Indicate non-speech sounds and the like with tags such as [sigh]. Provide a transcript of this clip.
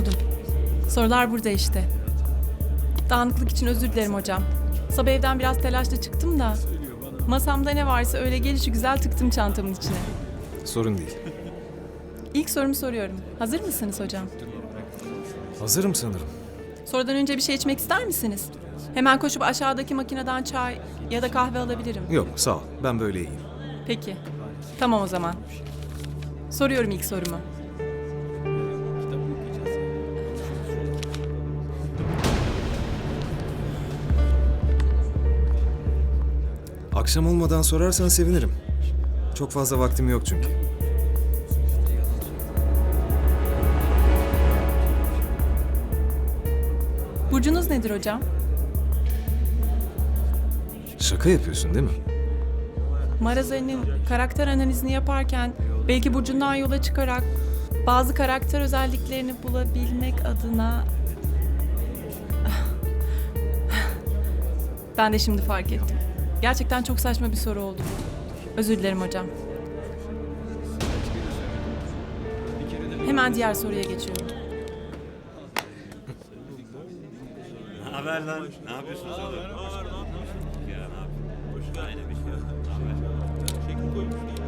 buldum. Sorular burada işte. Dağınıklık için özür dilerim hocam. Sabah evden biraz telaşla çıktım da. Masamda ne varsa öyle gelişi güzel tıktım çantamın içine. Sorun değil. İlk sorumu soruyorum. Hazır mısınız hocam? Hazırım sanırım. Sorudan önce bir şey içmek ister misiniz? Hemen koşup aşağıdaki makineden çay ya da kahve alabilirim. Yok sağ ol. Ben böyle iyiyim. Peki. Tamam o zaman. Soruyorum ilk sorumu. Akşam olmadan sorarsan sevinirim. Çok fazla vaktim yok çünkü. Burcunuz nedir hocam? Şaka yapıyorsun değil mi? Marazeli'nin karakter analizini yaparken belki burcundan yola çıkarak bazı karakter özelliklerini bulabilmek adına [laughs] ben de şimdi fark ettim. Gerçekten çok saçma bir soru oldu. Özür dilerim hocam. Hemen diğer soruya geçiyorum. Ne haber lan? Ne yapıyorsunuz oğlum? Ya ne yapıyorsun? Aynı bir şey. Ne haber? Şey. Şekil koymuş